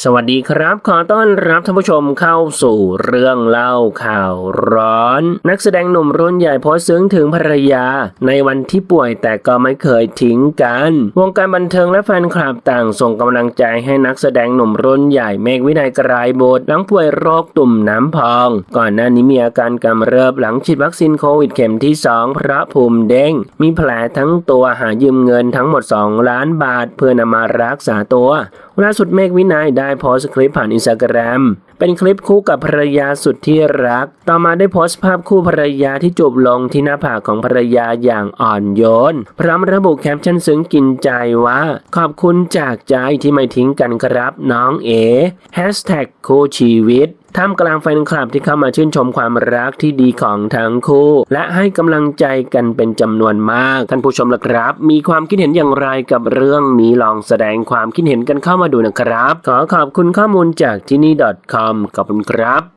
สวัสดีครับ ขอต้อนรับท่านผู้ชมเข้าสู่เรื่องเล่าข่าวร้อน นักแสดงหนุ่มรุ่นใหญ่โพสซึ้งถึงภรรยา ในวันที่ป่วยแต่ก็ไม่เคยทิ้งกัน วงการบันเทิงและแฟนคลับต่างส่งกำลังใจให้นักแสดงหนุ่มรุ่นใหญ่เมฆวินัยกรายบุตรหลังป่วยโรคตุ่มน้ำพอง ก่อนหน้านี้มีอาการกำเริบหลังฉีดวัคซีนโควิดเข็มที่สองพระภูมิเด้งมีแผลทั้งตัวหายืมเงินทั้งหมด 2 ล้านบาท เพื่อนำมารักษาตัวล่าสุดเมฆวินัยได้โพสต์คลิปผ่านอินสตาแกรม เป็นคลิปคู่กับภรรยาสุดที่รัก ต่อมาได้โพสต์ภาพคู่ภรรยาที่จูบลงที่หน้าผากของภรรยาอย่างอ่อนโยน พร้อมระบุแคปชั่นซึ้งกินใจว่า ขอบคุณจากใจที่ไม่ทิ้งกันครับน้องเอ๋แฮชแท็กคู่ชีวิตท่ามกลางแฟนคลับที่เข้ามาชื่นชมความรักที่ดีของทั้งคู่ และให้กำลังใจกันเป็นจำนวนมาก ท่านผู้ชมละครับ มีความคิดเห็นอย่างไรกับเรื่องนี้ลองแสดงความคิดเห็นกันเข้ามาดูนะครับ ขอขอบคุณข้อมูลจากที่นี่ .com ขอบคุณครับ